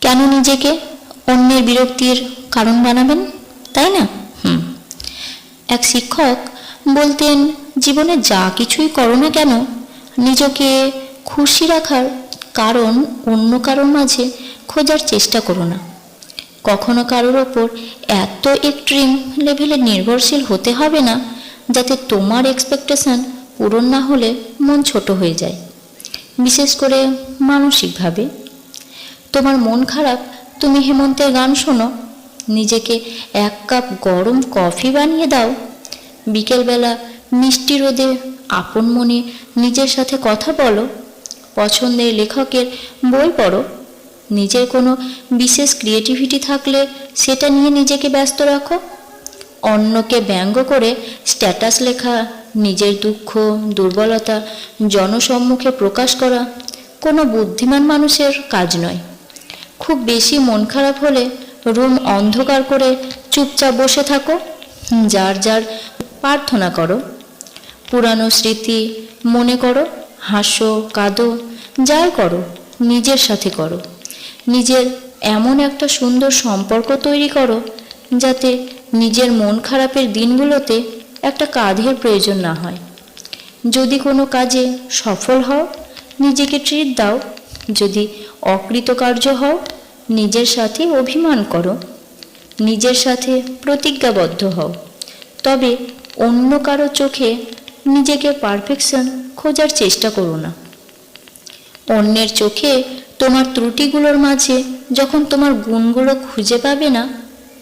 কেন নিজেকে অন্যের বিরক্তির কারণ বানাবেন? তাই না? হুম। এক শিক্ষক বলতেন, জীবনে যা কিছুই করো না কেন, নিজেকে খুশি রাখার কারণ অন্য কারোর মাঝে খোঁজার চেষ্টা করো না। কখনো কারোর ওপর এত এক্সট্রিম লেভেলে নির্ভরশীল হতে হবে না, যাতে তোমার এক্সপেকটেশন পূরণ না হলে মন ছোট হয়ে যায়। বিশেষ করে মানসিকভাবে। তোমার মন খারাপ? তুমি হেমন্তের গান শোনো। নিজেকে এক কাপ গরম কফি বানিয়ে দাও। বিকেলবেলা মিষ্টি রোদে আপন মনে নিজের সাথে কথা বলো। পছন্দের লেখকের বই পড়ো। নিজের কোনো বিশেষ ক্রিয়েটিভিটি থাকলে সেটা নিয়ে নিজেকে ব্যস্ত রাখো। অন্যকে ব্যঙ্গ করে স্ট্যাটাস লেখা, নিজের দুঃখ, দুর্বলতা, জনসম্মুখে প্রকাশ করা কোনো বুদ্ধিমান মানুষের কাজ নয়। খুব বেশি মন খারাপ হলে রুম অন্ধকার করে চুপচাপ বসে থাকো। যার যার প্রার্থনা করো। পুরানো স্মৃতি মনে করো, হাসো, কাঁদো, যাই করো, নিজের সাথে করো। নিজের এমন একটা সুন্দর সম্পর্ক তৈরি করো যাতে নিজের মন খারাপের দিনগুলোতে একটা কাঁধের প্রয়োজন না হয়। যদি কোনো কাজে সফল হও, নিজেকে ট্রিট দাও। যদি অকৃতকার্য হও নিজের সাথে অভিমান করো। নিজের সাথে প্রতিজ্ঞাবদ্ধ হও। তবে অন্য কারও চোখে নিজেকে পারফেকশন খোঁজার চেষ্টা করো না। অন্যের চোখে তোমার ত্রুটিগুলোর মাঝে যখন তোমার গুণগুলো খুঁজে পাবে না,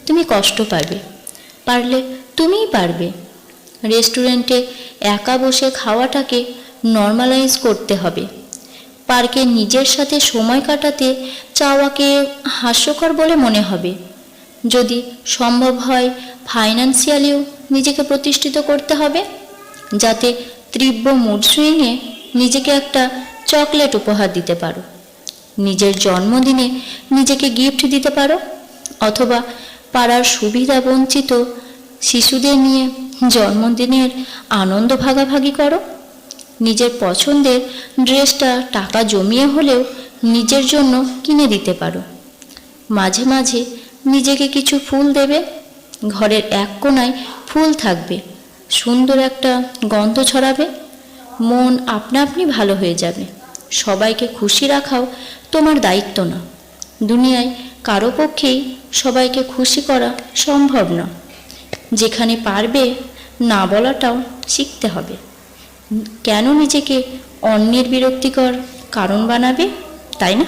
তুমি কষ্ট পাবে। পারলে তুমিই পারবে। রেস্টুরেন্টে একা বসে খাওয়াটাকে নর্মালাইজ করতে হবে। পার্কে নিজের সাথে সময় কাটাতে চাওয়াকে হাস্যকর বলে মনে হবে। যদি সম্ভব হয় ফাইন্যান্সিয়ালিও নিজেকে প্রতিষ্ঠিত করতে হবে, যাতে তীব্র মুড সুইংয়ে নিজেকে একটা চকলেট উপহার দিতে পারো। নিজের জন্মদিনে নিজেকে গিফট দিতে পারো, অথবা পাড়ার সুবিধা বঞ্চিত শিশুদের নিয়ে জন্মদিনের আনন্দ ভাগাভাগি করো। নিজের পছন্দের ড্রেসটা টাকা জমিয়ে হলেও নিজের জন্য কিনে দিতে পারো। মাঝে মাঝে নিজেকে কিছু ফুল দেবে, ঘরের এক কোণায় ফুল থাকবে, সুন্দর একটা গন্ধ ছড়াবে, মন আপনা আপনি ভালো হয়ে যাবে। সবাইকে খুশি রাখাও তোমার দায়িত্ব না। দুনিয়ায় কারও পক্ষেই সবাইকে খুশি করা সম্ভব না। যেখানে পারবে না বলাটাও শিখতে হবে। কেন নিজেকে অন্যের বিরক্তিকর কারণ বানাবে? তাই না?